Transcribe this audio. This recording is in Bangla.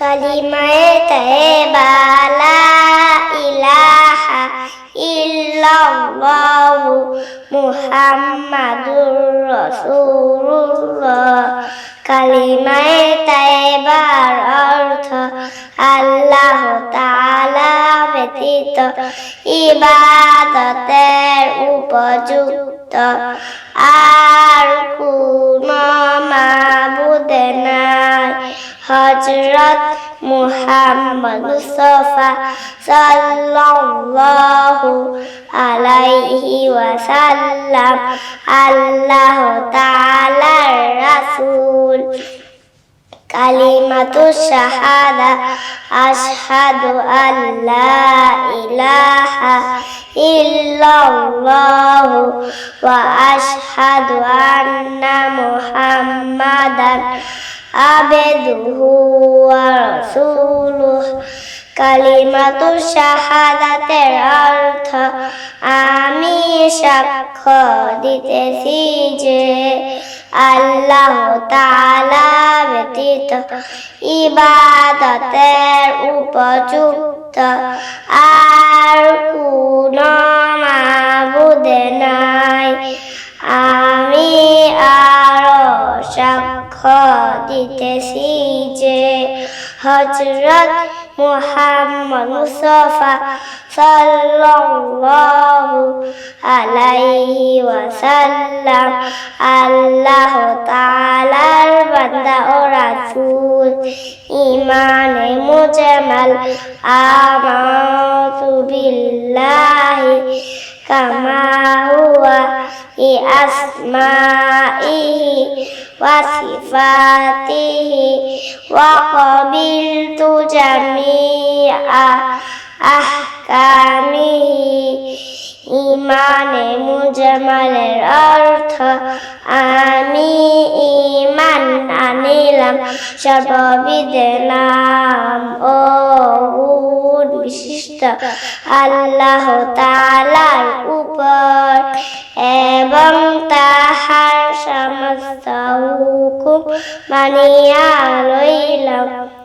কালিমায়ে তাইবা লা ইলাহা ইল্লাল্লাহু মুহাম্মাদুর রাসূলুল্লাহ। কালিমায়ে তাইবার অর্থ আল্লাহ তাআলা ব্যতীত ইবাদতের উপযুক্ত। আর কোন মাবুদ নাই। হজরত মুহাম্মদ মুস্তফা সাল্লাল্লাহু আলাইহি ওয়াসাল্লাম আল্লাহ তাআলার রাসূল কালিমাতু শাহাদা, আশহাদু আল্লা ইলাহা ইল্লাল্লাহু ওয়া আশহাদু আন্না মুহাম্মাদান আবেদুহু ওয়া রাসূলুহু। কালিমাতু শাহাদাতের অর্থ, আমি সাক্ষ্য দিতেছি যে আল্লাহ তালা ব্যতীত ইবাদতের উপযুক্ত আর কোন মাবুদে নাই। আমি আরও সাক্ষ্য দিতেছি যে হজরত মুহাম্মদ মুস্তফা সাল্লাল্লাহু আলাইহি ওয়াসাল্লাম আল্লাহ তাআলার বান্দা ও রাসূল ইমানে মুজামাল আমাতু বিল্লাহি কামা হুয়া ই আসমাইহি ওয়া qabiltu জামিআ আহকামিহি ইমানে মুজামালের অর্থ আমি ইমান আনিলাম সর্ববিদ নাম ও বিশিষ্ট আল্লাহ তালার উপর মানিয়া লইলাম।